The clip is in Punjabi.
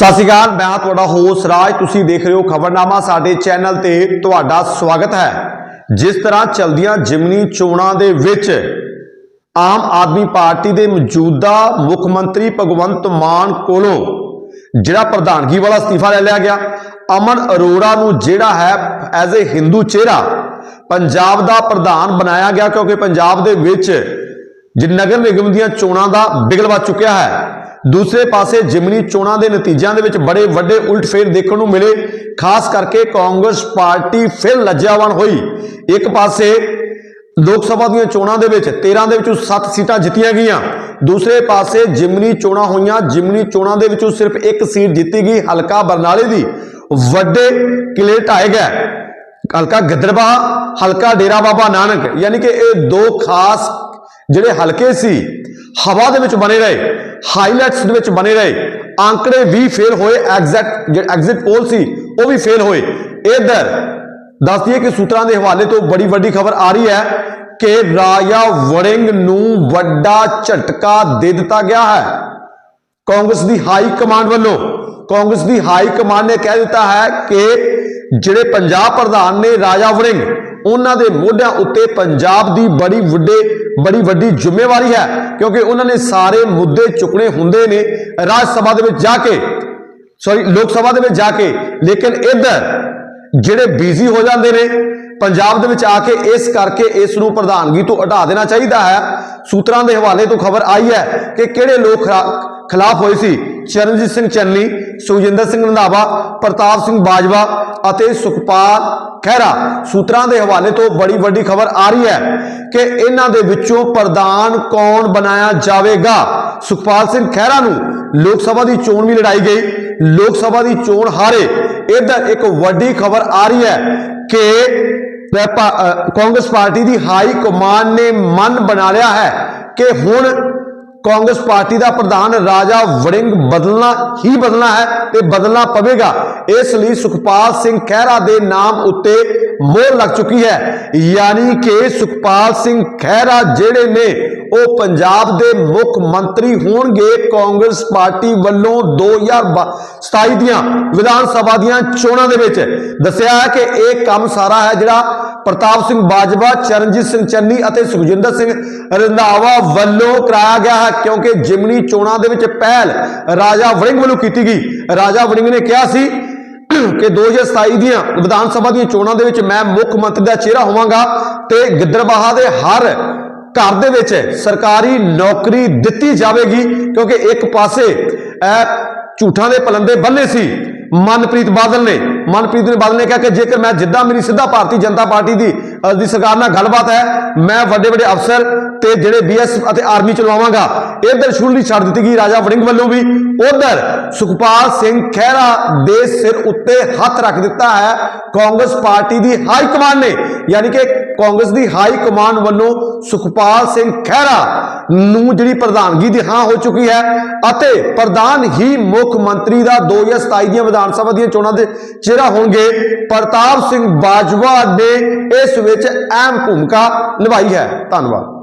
ਸਤਿ ਸ਼੍ਰੀ ਅਕਾਲ, ਮੈਂ ਤੁਹਾਡਾ ਹੋਸ ਰਾਜ। ਤੁਸੀਂ ਦੇਖ ਰਹੇ ਹੋ ਖਬਰਨਾਮਾ, ਸਾਡੇ ਚੈਨਲ ਤੇ ਤੁਹਾਡਾ ਸਵਾਗਤ ਹੈ। ਜਿਸ ਤਰ੍ਹਾਂ ਚਲਦੀਆਂ ਜਿਮਨੀ ਚੋਣਾਂ ਦੇ ਵਿੱਚ ਆਮ ਆਦਮੀ ਪਾਰਟੀ ਦੇ ਮੌਜੂਦਾ ਮੁੱਖ ਮੰਤਰੀ ਭਗਵੰਤ ਮਾਨ ਕੋਲੋਂ ਜਿਹੜਾ ਪ੍ਰਧਾਨਗੀ ਵਾਲਾ ਅਸਤੀਫਾ ਲੈ ਲਿਆ ਗਿਆ। ਅਮਨ ਅਰੋੜਾ ਨੂੰ ਜਿਹੜਾ ਹੈ ਐਜ਼ ਅ ਹਿੰਦੂ ਚਿਹਰਾ ਪੰਜਾਬ ਦਾ ਪ੍ਰਧਾਨ ਬਣਾਇਆ ਗਿਆ, ਕਿਉਂਕਿ ਪੰਜਾਬ ਦੇ ਵਿੱਚ ਜੇ ਨਗਰ ਨਿਗਮ ਦੀਆਂ ਚੋਣਾਂ ਦਾ ਬਿਗਲ ਵੱਜ ਚੁੱਕਿਆ ਹੈ। ਦੂਸਰੇ ਪਾਸੇ ਜਿਮਨੀ ਚੋਣਾਂ ਦੇ ਨਤੀਜਿਆਂ ਦੇ ਵਿੱਚ ਬੜੇ ਵੱਡੇ ਉਲਟਫੇਰ ਦੇਖਣ ਨੂੰ ਮਿਲੇ। ਖਾਸ ਕਰਕੇ ਕਾਂਗਰਸ ਪਾਰਟੀ ਫਿਰ ਲੱਜਾਵਾਨ ਹੋਈ। ਇੱਕ ਪਾਸੇ ਲੋਕ ਸਭਾ ਦੀਆਂ ਚੋਣਾਂ ਦੇ ਵਿੱਚ 13 ਦੇ ਵਿੱਚੋਂ 7 ਸੀਟਾਂ ਜਿੱਤੀਆਂ ਗਈਆਂ। ਦੂਸਰੇ ਪਾਸੇ ਜਿਮਨੀ ਚੋਣਾਂ ਹੋਈਆਂ। ਜਿਮਨੀ ਚੋਣਾਂ ਦੇ ਵਿੱਚੋਂ ਸਿਰਫ ਇੱਕ ਸੀਟ ਜਿੱਤੀ ਗਈ ਹਲਕਾ ਬਰਨਾਲੇ ਦੀ। ਵੱਡੇ ਕਿਲੇ ਢਾਏ ਗਏ। ਹਲਕਾ ਗਿੱਦੜਬਾਹਾ, ਹਲਕਾ ਡੇਰਾ ਬਾਬਾ ਨਾਨਕ। ਯਾਨੀ ਕਿ ਇਹ ਦੋ ਖਾਸ ਜਿਹੜੇ ਹਲਕੇ ਸੀ, ਹਵਾ ਦੇ ਵਿੱਚ ਬਣੇ ਰਹੇ। ਹਾਈਲਾਈਟਸ ਦੇ ਵਿੱਚ ਬਣੇ ਰਹੇ। ਆંકੜੇ ਵੀ ਫੇਲ ਹੋਏ ਐਗਜ਼ੈਕਟ ਜਿਹੜਾ ਐਗਜ਼ਿਟ ਪੋਲ ਸੀ, ਉਹ ਵੀ ਫੇਲ ਹੋਏ। ਇਧਰ ਦੱਸ ਦਈਏ ਕਿ ਸੂਤਰਾਂ ਦੇ ਹਵਾਲੇ ਤੋਂ ਬੜੀ ਵੱਡੀ ਖਬਰ ਆ ਰਹੀ ਹੈ ਕਿ ਰਾਜਾ ਵੜਿੰਗ ਨੂੰ ਵੱਡਾ ਝਟਕਾ ਦੇ ਦਿੱਤਾ ਗਿਆ ਹੈ। ਕਾਂਗਰਸ ਦੀ ਹਾਈ ਕਮਾਂਡ ਵੱਲੋਂ, ਕਾਂਗਰਸ ਦੀ ਹਾਈ ਕਮਾਂਡ ਨੇ ਕਹਿ ਦਿੱਤਾ ਹੈ ਕਿ ਜਿਹੜੇ ਪੰਜਾਬ ਪ੍ਰਧਾਨ ਨੇ ਰਾਜਾ ਵੜਿੰਗ ਉਹਨਾਂ ਦੇ ਮੋਢਿਆਂ ਉੱਤੇ ਪੰਜਾਬ ਦੀ ਬੜੀ ਵੱਡੇ, ਬੜੀ ਵੱਡੀ ਜ਼ਿੰਮੇਵਾਰੀ ਹੈ, ਕਿਉਂਕਿ ਉਹਨਾਂ ਨੇ ਸਾਰੇ ਮੁੱਦੇ ਚੁੱਕਣੇ ਹੁੰਦੇ ਨੇ ਰਾਜ ਸਭਾ ਦੇ ਵਿੱਚ ਜਾ ਕੇ ਸੌਰੀ ਲੋਕ ਸਭਾ ਦੇ ਵਿੱਚ ਜਾ ਕੇ, ਲੇਕਿਨ ਇੱਧਰ ਜਿਹੜੇ ਬਿਜ਼ੀ ਹੋ ਜਾਂਦੇ ਨੇ, ਪੰਜਾਬ ਦੇ ਵਿੱਚ ਆ ਕੇ ਇਸ ਕਰਕੇ ਇਸ ਨੂੰ ਪ੍ਰਧਾਨਗੀ ਤੋਂ ਹਟਾ ਦੇਣਾ ਚਾਹੀਦਾ ਹੈ। ਸੂਤਰਾਂ ਦੇ ਹਵਾਲੇ ਤੋਂ ਖਬਰ ਆਈ ਹੈ ਕਿ ਕਿਹੜੇ ਲੋਕ ਖਿਲਾ- ਖਿਲਾਫ ਹੋਏ ਸੀ? ਚਰਨਜੀਤ ਸਿੰਘ ਚੰਨੀ, ਸੁਖਜਿੰਦਰ ਸਿੰਘ ਰੰਧਾਵਾ, ਪ੍ਰਤਾਪ ਸਿੰਘ ਬਾਜਵਾ ਅਤੇ ਸੁਖਪਾਲ ਖਹਿਰਾ ਸੂਤਰਾਂ ਦੇ ਹਵਾਲੇ ਤੋਂ ਬੜੀ ਵੱਡੀ ਖਬਰ ਆ ਰਹੀ ਹੈ ਕਿ ਇਹਨਾਂ ਦੇ ਵਿੱਚੋਂ ਪ੍ਰਧਾਨ ਕੌਣ ਬਣਾਇਆ ਜਾਵੇਗਾ? ਸੁਖਪਾਲ ਸਿੰਘ ਖਹਿਰਾ ਨੂੰ ਲੋਕ ਸਭਾ ਦੀ ਚੋਣ ਵੀ ਲੜਾਈ ਗਈ। ਲੋਕ ਸਭਾ ਦੀ ਚੋਣ ਹਾਰੇ। ਇੱਧਰ ਇੱਕ ਵੱਡੀ ਖਬਰ ਆ ਰਹੀ ਹੈ ਕਿ ਕਾਂਗਰਸ ਪਾਰਟੀ ਦੀ ਹਾਈ ਕਮਾਨ ਨੇ ਮਨ ਬਣਾ ਲਿਆ ਹੈ ਕਿ ਹੁਣ ਕਾਂਗਰਸ ਪਾਰਟੀ ਦਾ ਪ੍ਰਧਾਨ ਰਾਜਾ ਵੜਿੰਗ ਬਦਲਣਾ ਹੀ ਬਦਲਣਾ ਹੈ ਤੇ ਬਦਲਣਾ ਪਵੇਗਾ। ਇਸ ਲਈ ਸੁਖਪਾਲ ਸਿੰਘ ਖਹਿਰਾ ਦੇ ਨਾਮ ਉੱਤੇ ਮੋਹਰ ਲੱਗ ਚੁੱਕੀ ਹੈ। ਯਾਨੀ ਕਿ ਸੁਖਪਾਲ ਸਿੰਘ ਖਹਿਰਾ ਜਿਹੜੇ ਨੇ, ਉਹ ਪੰਜਾਬ ਦੇ ਮੁੱਖ ਮੰਤਰੀ ਹੋਣਗੇ। ਕਾਂਗਰਸ ਪਾਰਟੀ ਵੱਲੋਂ 2027 ਦੀਆਂ ਵਿਧਾਨ ਸਭਾ ਦੀਆਂ ਚੋਣਾਂ ਦੇ ਵਿੱਚ ਦੱਸਿਆ ਹੈ ਕਿ ਇਹ ਕੰਮ ਸਾਰਾ ਹੈ ਜਿਹੜਾ ਪ੍ਰਤਾਪ ਸਿੰਘ ਬਾਜਵਾ, ਚਰਨਜੀਤ ਸਿੰਘ ਚੰਨੀ ਅਤੇ ਸੁਖਜਿੰਦਰ ਸਿੰਘ ਰੰਧਾਵਾ ਵੱਲੋਂ ਕਰਾਇਆ ਗਿਆ ਹੈ। ਕਿਉਂਕਿ ਜਿਮਨੀ ਚੋਣਾਂ ਦੇ ਵਿੱਚ ਪਹਿਲ ਰਾਜਾ ਵੜਿੰਗ ਵੱਲੋਂ ਕੀਤੀ ਗਈ। ਰਾਜਾ ਵੜਿੰਗ ਨੇ ਕਿਹਾ ਸੀ ਕਿ 2027 ਦੀਆਂ ਵਿਧਾਨ ਸਭਾ ਦੀਆਂ ਚੋਣਾਂ ਦੇ ਵਿੱਚ ਮੈਂ ਮੁੱਖ ਮੰਤਰੀ ਦਾ ਚਿਹਰਾ ਹੋਵਾਂਗਾ ਤੇ ਗਿੱਦੜਬਾਹਾ ਦੇ ਹਰ ਘਰ ਦੇ ਵਿੱਚ ਸਰਕਾਰੀ ਨੌਕਰੀ ਦਿੱਤੀ ਜਾਵੇਗੀ ਕਿਉਂਕਿ ਇੱਕ ਪਾਸੇ ਝੂਠਾਂ ਦੇ ਪਲੰਦੇ ਬੰਨੇ ਸੀ। ਮਨਪ੍ਰੀਤ ਬਾਦਲ ਨੇ, ਮਨਪ੍ਰੀਤ ਨੇ ਬਾਦਲ ਨੇ ਕਿਹਾ ਕਿ ਜੇਕਰ ਮੈਂ ਜਿੱਦਾਂ ਮੇਰੀ ਸਿੱਧਾ ਭਾਰਤੀ ਜਨਤਾ ਪਾਰਟੀ ਦੀ ਦੀ ਸਰਕਾਰ ਨਾਲ ਗੱਲਬਾਤ ਹੈ। ਮੈਂ ਵੱਡੇ ਵੱਡੇ ਅਫਸਰ ਤੇ ਜਿਹੜੇ ਬੀਐਸ ਅਤੇ ਆਰਮੀ ਚ ਲਵਾਵਾਂਗਾ ਇਧਰ ਸ਼ੁਰੂ ਛੱਡ ਦਿੱਤੀ ਗਈ ਰਾਜਾ ਵੜਿੰਗ ਵੱਲੋਂ ਵੀ। ਉਧਰ ਸੁਖਪਾਲ ਸਿੰਘ ਖਹਿਰਾ ਦੇ ਸਿਰ ਉੱਤੇ ਹੱਥ ਰੱਖ ਦਿੱਤਾ ਹੈ। ਕਾਂਗਰਸ ਪਾਰਟੀ ਦੀ ਹਾਈ ਕਮਾਂਡ ਨੇ, ਯਾਨੀ ਕਿ ਕਾਂਗਰਸ ਦੀ ਹਾਈ ਕਮਾਂਡ ਵੱਲੋਂ ਸੁਖਪਾਲ ਸਿੰਘ ਖਹਿਰਾ ਨੂੰ ਜਿਹੜੀ ਪ੍ਰਧਾਨਗੀ ਦੀ ਹਾਂ ਹੋ ਚੁੱਕੀ ਹੈ ਅਤੇ ਪ੍ਰਧਾਨ ਹੀ ਮੁੱਖ ਮੰਤਰੀ ਦਾ 2027 ਦੀਆਂ ਵਿਧਾਨ ਸਭਾ ਦੀਆਂ ਚੋਣਾਂ ਦੇ ਚਿਹਰਾ ਹੋਣਗੇ। ਪ੍ਰਤਾਪ ਸਿੰਘ ਬਾਜਵਾ ਨੇ ਇਸ ਵਿੱਚ ਅਹਿਮ ਭੂਮਿਕਾ ਨਿਭਾਈ ਹੈ। ਧੰਨਵਾਦ।